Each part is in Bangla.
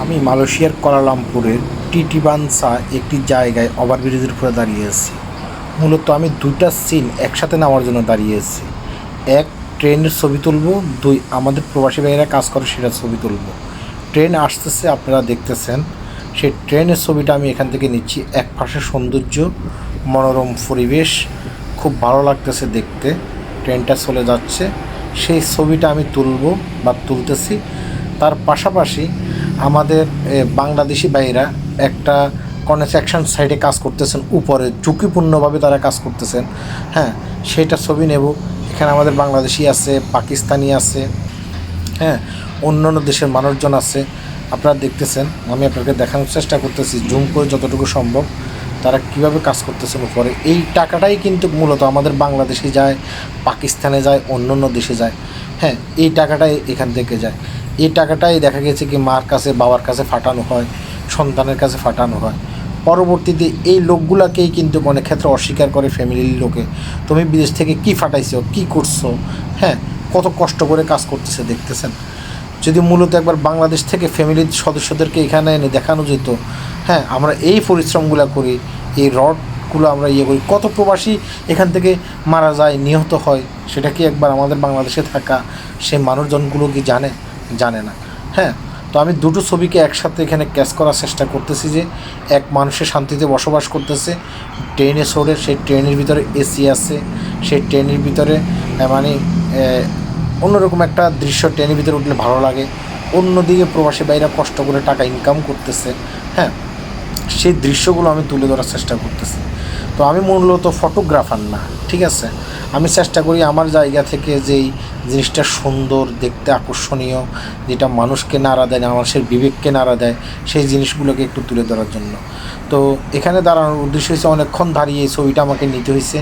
আমি মালয়েশিয়ার কুয়ালালামপুরের টিটিবানসা একটি জায়গায় ওভারব্রিজের উপরে দাঁড়িয়ে আছি। মূলত আমি দুইটা সিন একসাথে নেওয়ার জন্য দাঁড়িয়ে আছি। এক, ট্রেনের ছবি তুলব। দুই, আমাদের প্রবাসী ভাইয়েরা কাজ করে সেটা ছবি তুলব। ট্রেন আসতেছে, আপনারা দেখতেছেন। সেই ট্রেনের ছবিটা আমি এখান থেকে নিচ্ছি। এক পাশে সৌন্দর্য, মনোরম পরিবেশ, খুব ভালো লাগতেছে দেখতে। ট্রেনটা চলে যাচ্ছে। সেই ছবিটা আমি তুলব বা তুলতেছি। তার পাশাপাশি আমাদের বাংলাদেশি ভাইয়েরা একটা কনস্ট্রাকশন সাইডে কাজ করতেছেন, উপরে ঝুঁকিপূর্ণভাবে তারা কাজ করতেছেন। হ্যাঁ সেটা ছবি নেব। এখানে আমাদের বাংলাদেশি আছে, পাকিস্তানি আছে হ্যাঁ অন্য অন্য দেশের মানুষজন আছে। আপনারা দেখতেছেন, আমি আপনাকে দেখানোর চেষ্টা করতেছি, জুম করে যতটুকু সম্ভব তারা কীভাবে কাজ করতেছেন উপরে। এই টাকাটাই কিন্তু মূলত আমাদের বাংলাদেশে যায়, পাকিস্তানে যায় অন্য অন্য দেশে যায়। হ্যাঁ এই টাকাটাই এখান থেকে যায়। এই টাকাটাই দেখা গেছে কি মার কাছে, বাবার কাছে ফাটানো হয়, সন্তানের কাছে ফাটানো হয়। পরবর্তীতে এই লোকগুলাকেই কিন্তু অনেক ক্ষেত্রে অস্বীকার করে ফ্যামিলির লোকে। তুমি বিদেশ থেকে কি ফাটাইছো, কি করছ? হ্যাঁ কত কষ্ট করে কাজ করতেছে, দেখতেছেন। যদি মূলত একবার বাংলাদেশ থেকে ফ্যামিলির সদস্যদেরকে এখানে এনে দেখানো যেত হ্যাঁ আমরা এই পরিশ্রমগুলো করি, এই রডগুলো আমরা ইয়ে করি। কত প্রবাসী এখান থেকে মারা যায়, নিহত হয়, সেটা কি একবার আমাদের বাংলাদেশে থাকা সেই মানুষজনগুলো কি জানে? জানে না। হ্যাঁ তো আমি দুটো ছবিকে একসাথে এখানে ক্যাচ করার চেষ্টা করতেছি যে এক মানুষের শান্তিতে বসবাস করতেছে, ট্রেনে সরে সেই ট্রেনের ভিতরে এসি আছে, সেই ট্রেনের ভিতরে মানে অন্যরকম একটা দৃশ্য ট্রেনের ভিতরে উঠলে ভালো লাগে, অন্যদিকে প্রবাসী বাইরা কষ্ট করে টাকা ইনকাম করতেছে হ্যাঁ সেই দৃশ্যগুলো আমি তুলে ধরার চেষ্টা করতেছি। তো আমি মূলত ফটোগ্রাফার না, ঠিক আছে? আমি চেষ্টা করি আমার জায়গা থেকে যেই জিনিসটা সুন্দর, দেখতে আকর্ষণীয়, যেটা মানুষকে নাড়া দেয় না, মানুষের বিবেককে নাড়া দেয়, সেই জিনিসগুলোকে একটু তুলে ধরার জন্য। তো এখানে দাঁড়ানোর উদ্দেশ্য হয়েছে অনেকক্ষণ দাঁড়িয়ে এই ছবিটা আমাকে নিতে হয়েছে।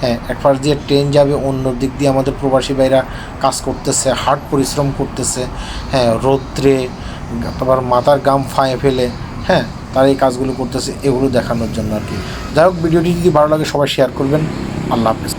হ্যাঁ একবার যে ট্রেন যাবে, অন্য দিক দিয়ে আমাদের প্রবাসী ভাইরা কাজ করতেছে হার্ড পরিশ্রম করতেছে হ্যাঁ রৌদ্রে তারপর মাথার গাম ফাঁয়ে ফেলে হ্যাঁ তারা এই কাজগুলো করতেছে, এগুলো দেখানোর জন্য আর কি। যাই হোক, ভিডিওটি যদি ভালো লাগে সবাই শেয়ার করবেন। আল্লাহ হাফেজ।